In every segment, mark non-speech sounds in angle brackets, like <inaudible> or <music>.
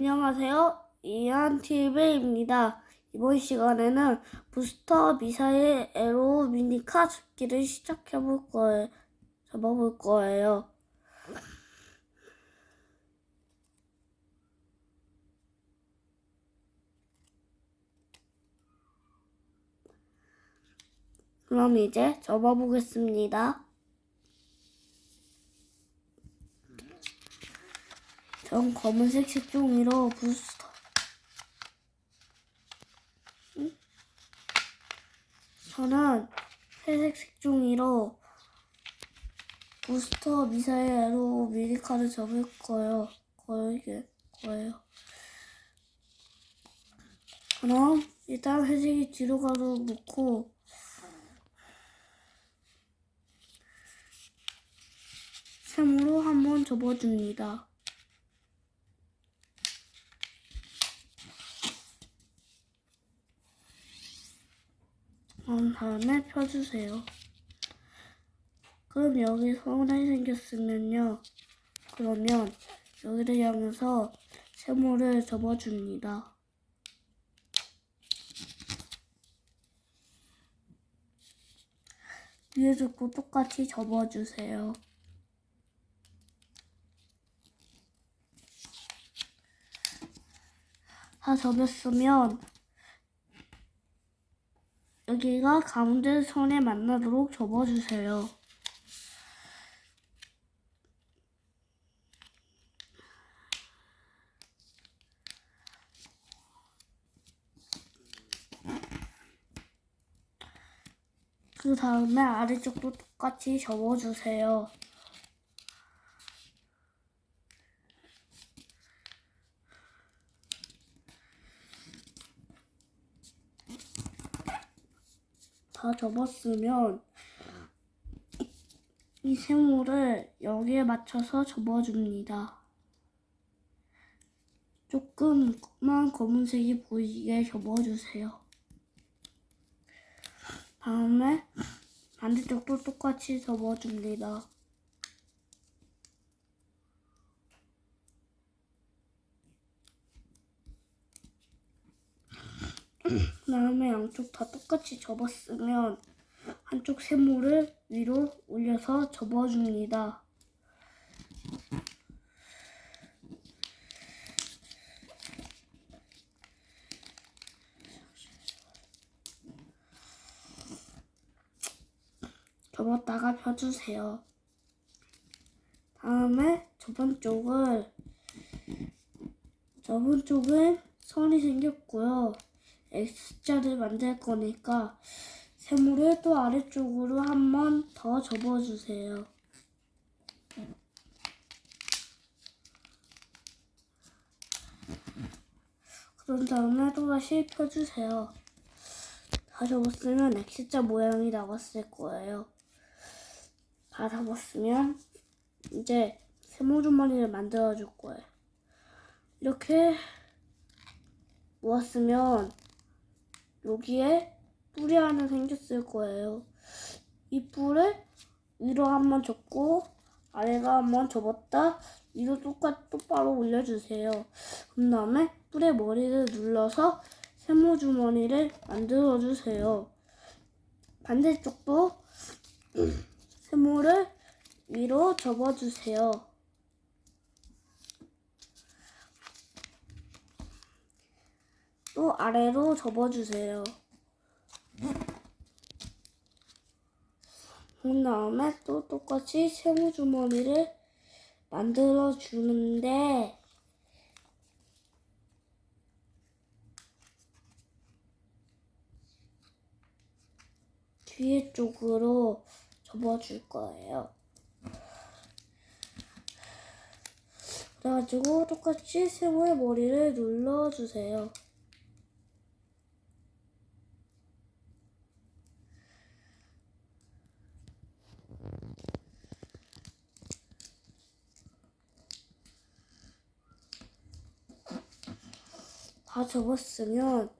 안녕하세요. 이한TV입니다. 이번 시간에는 부스터 미사일 에로 미니카 줍기를 시작해볼 거예요. 잡아볼 거예요. 그럼 이제 접어보겠습니다. 전 검은색 색종이로 부스터 응? 저는 회색 색종이로 부스터 미사일로 미리카를 접을 거예요. 거예요. 거예요. 그럼 일단 회색이 뒤로 가서 놓고 샘으로 한번 접어줍니다. 그런 다음에 펴주세요. 그럼 여기 손이 생겼으면요. 그러면 여기를 향해서 세모를 접어줍니다. 위에 두고 똑같이 접어주세요. 다 접었으면 여기가 가운데 선에 만나도록 접어주세요. 그 다음에 아래쪽도 똑같이 접어주세요. 다 접었으면 이 세모를 여기에 맞춰서 접어줍니다. 조금만 검은색이 보이게 접어주세요. 다음에 반대쪽도 똑같이 접어줍니다. 그 다음에 양쪽 다 똑같이 접었으면 한쪽 세모를 위로 올려서 접어줍니다. 접었다가 펴주세요. 다음에 저번 쪽을 저번 쪽은 선이 생겼고요. X자를 만들 거니까 세모를 또 아래쪽으로 한 번 더 접어주세요. 그런 다음에 또다시 펴주세요. 다 접었으면 X자 모양이 나왔을 거예요. 다 접었으면 이제 세모 주머니를 만들어 줄 거예요. 이렇게 모았으면 여기에 뿔이 하나 생겼을 거예요. 이 뿔을 위로 한번 접고 아래로 한번 접었다 위로 똑같이 똑바로 올려주세요. 그 다음에 뿔의 머리를 눌러서 세모 주머니를 만들어 주세요. 반대쪽도 <clears throat> 세모를 위로 접어주세요. 또 아래로 접어주세요. 그 다음에 또 똑같이 세모 주머니를 만들어 주는데 뒤에 쪽으로 접어줄 거예요. 그래가지고 똑같이 세모의 머리를 눌러주세요. 다 접었으면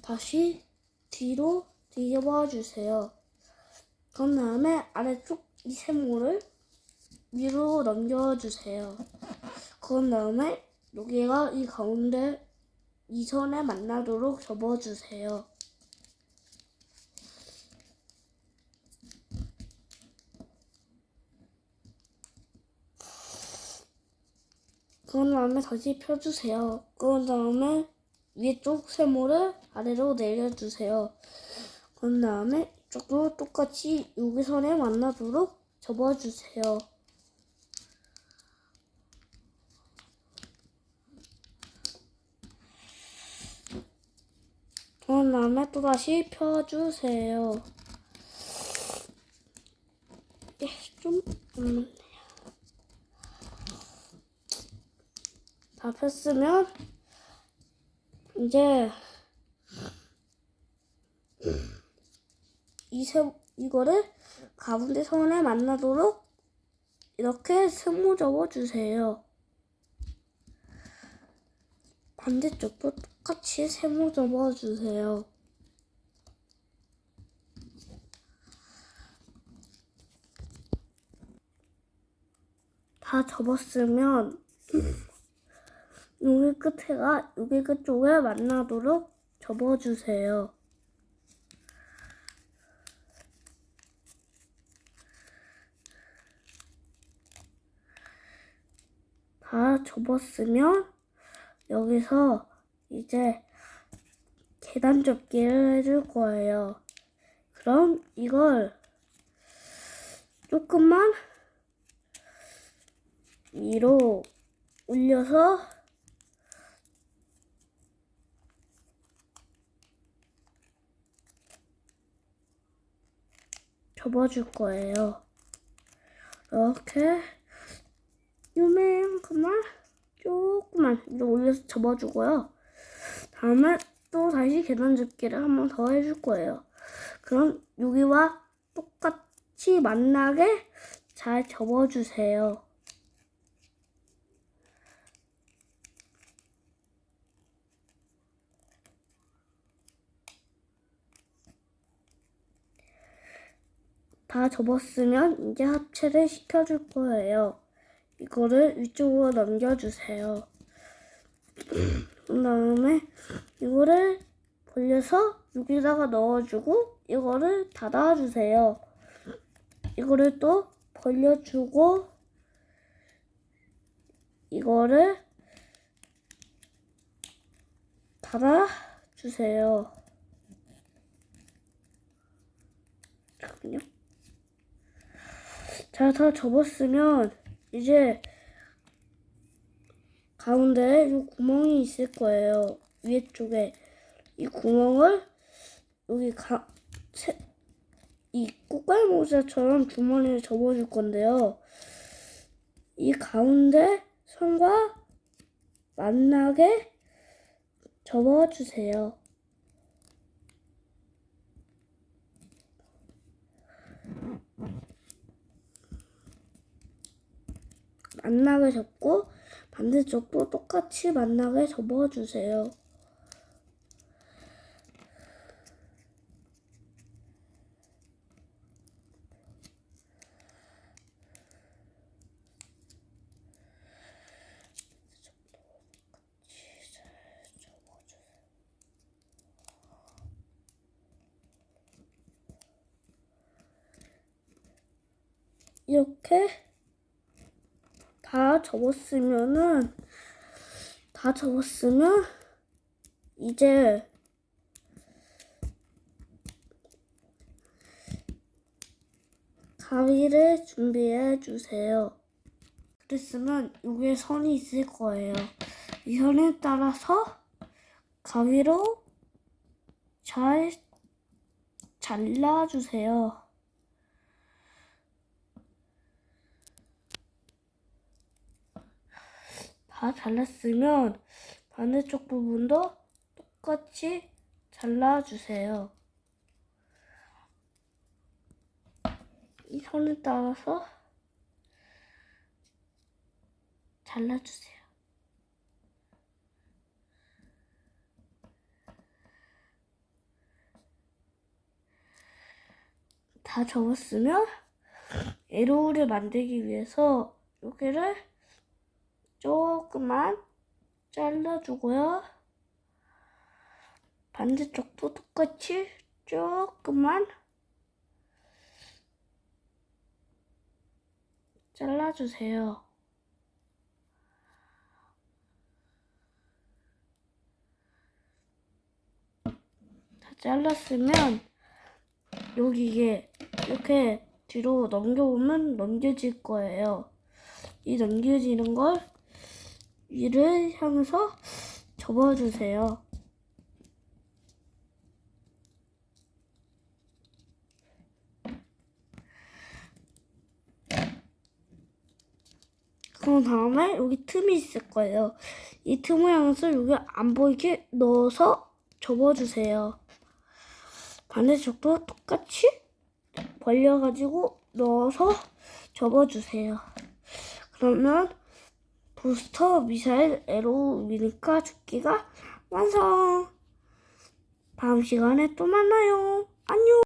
다시 뒤로 뒤집어 주세요. 그런 다음에 아래쪽 이 세모를 위로 넘겨주세요. 그런 다음에 여기가 이 가운데 이 선에 만나도록 접어주세요. 그런 다음에 다시 펴주세요. 그런 다음에 위쪽 세모를 아래로 내려주세요. 그런 다음에 이쪽도 똑같이 여기 선에 만나도록 접어주세요. 그런 다음에 또다시 펴주세요. 예, 좀, 음, 다 폈으면, 이제, 이 세, 이거를 가운데 선에 만나도록 이렇게 스무 접어 주세요. 반대쪽도 똑같이 세모 접어 주세요. 다 접었으면 여기 끝에가 여기 끝쪽에 만나도록 접어주세요. 다 접었으면 여기서 이제 계단 접기를 해줄 거예요. 그럼 이걸 조금만 위로 올려서 접어줄 거예요. 이렇게 요만큼만 조금만 올려서 접어주고요. 다음에 또 다시 계단 접기를 한 번 더 해줄 거예요. 그럼 여기와 똑같이 만나게 잘 접어주세요. 다 접었으면 이제 합체를 시켜줄 거예요. 이거를 위쪽으로 넘겨주세요. 그 다음에 이거를 벌려서 여기다가 넣어주고 이거를 닫아주세요. 이거를 또 벌려주고 이거를 닫아주세요. 잠깐만요. 자, 다 접었으면 이제 가운데에 이 구멍이 있을 거예요. 위에 쪽에 이 구멍을 여기 가, 세, 이 꽃갈 모자처럼 주머니에 접어줄 건데요. 이 가운데 선과 만나게 접어주세요. 만나게 접고 반대쪽도 똑같이 만나게 접어주세요. 이렇게 다 접었으면은 다 접었으면 이제 가위를 준비해 주세요. 그랬으면 여기에 선이 있을 거예요. 이 선에 따라서 가위로 잘 잘라주세요. 다 잘랐으면 반대쪽 부분도 똑같이 잘라주세요. 이 선에 따라서 잘라주세요. 다 접었으면 에로우를 만들기 위해서 여기를 조금만 잘라주고요. 반대쪽도 똑같이 조금만 잘라주세요. 다 잘랐으면 여기 이게 이렇게 뒤로 넘겨보면 넘겨질 거예요. 이 넘겨지는 걸 위를 향해서 접어주세요. 그런 다음에 여기 틈이 있을 거예요. 이 틈을 향해서 여기 안 보이게 넣어서 접어주세요. 반대쪽도 똑같이 벌려가지고 넣어서 접어주세요. 그러면 부스터 미사일 에로 미니카 죽기가 완성! 다음 시간에 또 만나요. 안녕!